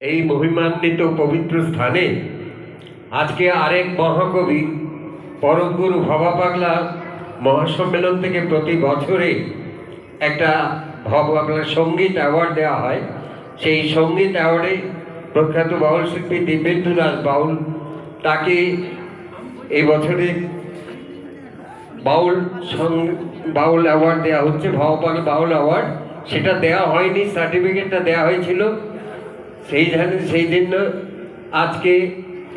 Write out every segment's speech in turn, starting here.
এই মহিমান্বিত পবিত্র স্থানে আজকে আরেক মহাকবি পরমগুরু ভবা পাগলা মহাসম্মেলন থেকে প্রতি বছরে একটা ভবা সংগীত অ্যাওয়ার্ড দেওয়া হয়। সেই সংগীত অ্যাওয়ার্ডে প্রখ্যাত বাউল শিল্পী দিব্যেন্দু দাস বাউল তাকে এই বছরে বাউল বাউল অ্যাওয়ার্ড দেওয়া হচ্ছে ভবপাল বাউল অ্যাওয়ার্ড। সেটা দেওয়া হয়নি, সার্টিফিকেটটা দেওয়া হয়েছিল। সেই সেই জন্য আজকে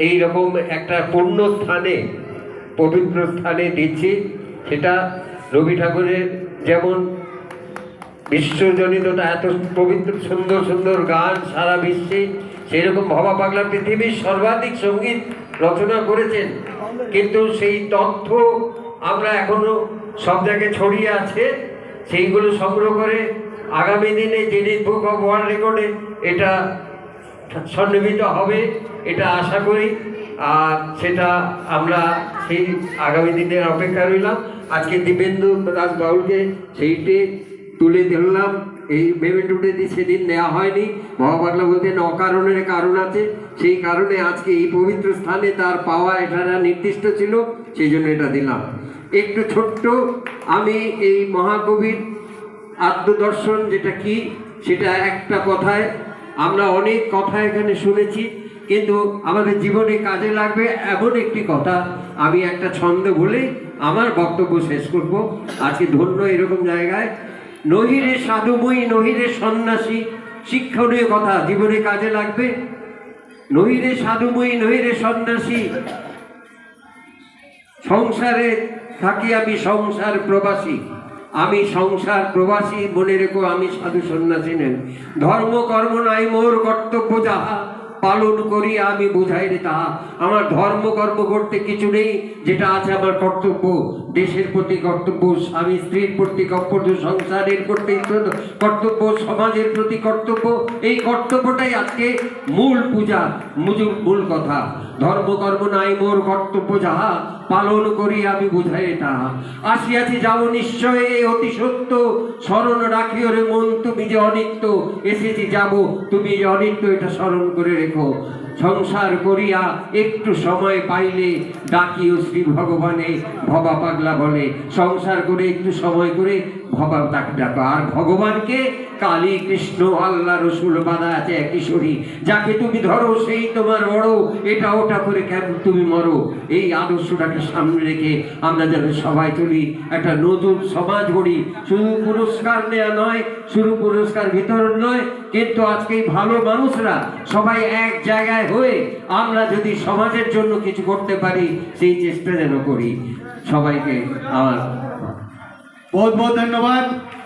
এই রকম একটা পূর্ণ স্থানে পবিত্র স্থানে দিচ্ছি। সেটা রবি ঠাকুরের যেমন বিশ্বজনিততা এত পবিত্র, সুন্দর সুন্দর গান সারা বিশ্বে, সেরকম ভবা পাগলা পৃথিবীর সর্বাধিক সংগীত রচনা করেছেন। কিন্তু সেই তথ্য আমরা এখনও সব জায়গায় ছড়িয়ে আছে। সেইগুলো সংগ্রহ করে আগামী দিনে গিনিস বুক অফ ওয়ার্ল্ড রেকর্ডে এটা সন্নিহিত হবে, এটা আশা করি। আর সেটা আমরা সেই আগামী দিনের অপেক্ষা রইলাম। আজকে দিবেন্দু দাস বাউলকে সেইটি তুলে ধরলাম। এই মেমেন্টুটে সেদিন নেওয়া হয়নি, মহাবাংলা বলতেন অকারণের কারণ আছে। সেই কারণে আজকে এই পবিত্র স্থানে তার পাওয়া এটা নির্দিষ্ট ছিল, সেই জন্য এটা দিলাম। একটু ছোট্ট, আমি এই মহাকবির আত্মদর্শন যেটা কি, সেটা একটা কথায় আমরা অনেক কথা এখানে শুনেছি, কিন্তু আমাদের জীবনে কাজে লাগবে এমন একটি কথা। আমি একটা ছন্দ বলে আমার বক্তব্য শেষ করব। আজকে ধন্য এরকম জায়গায়। নহিরে সাধুময়ী, নহিরে সন্ন্যাসী শিক্ষণীয় কথা জীবনে কাজে লাগবে। নহিরে সাধুময়ী, নহিরে সন্ন্যাসী, সংসারে থাকি আমি সংসার প্রবাসী। আমি সংসার প্রবাসী, মনে রেখো আমি সাধু সন্ন্যাসী নেন ধর্ম কর্ম নাই, মোর কর্তব্য যাহা। পালন করি, আমি বুঝাই রে তাহা আমার ধর্ম, কর্ম করতে কিছু নেই, যেটা আছে আমার কর্তব্য। দেশের প্রতি কর্তব্য, স্বামী, স্ত্রীর প্রতি কর্তব্য, সংসারের প্রতি কর্তব্য, সমাজের প্রতি কর্তব্য, এই কর্তব্যটাই আজকে মূল পূজা মুজুর মূল কথা। ধর্ম, কর্ম নাই মোর কর্তব্য যাহা, পালন করি, আমি বুঝাই তাহা আসিয়াছি, যাও নিশ্চয় অতি সত্য। স্মরণ রাখিও রে মন, তুমি যে অনিত্য। এসেছি, যাব, তুমি যে অনিত্য, এটা স্মরণ করে রেখো। সংসার করিয়া একটু সময় পাইলে ডাকিও শ্রী ভগবানে ভবা পাগলা বলে। সংসার করে একটু সময় করে ভবা তাকে ডাকো আর ভগবানকে কালী কৃষ্ণ, আল্লাহ রসুল বাধা আছে, কিশোরী, যাকে তুমি ধরো, সেই তোমার বড় এটা ওটা করে কেমন তুমি মরো? এই আদর্শটাকে সামনে রেখে আমরা যেন সবাই চলি। একটা নতুন সমাজ গড়ি। শুধু পুরস্কার নেওয়া নয়, শুধু পুরস্কার বিতরণ নয়, কিন্তু আজকে ভালো মানুষরা সবাই এক জায়গায় হয়ে আমরা যদি সমাজের জন্য কিছু করতে পারি, সেই চেষ্টা যেন করি। সবাইকে আমার बहुत बहुत धन्यवाद।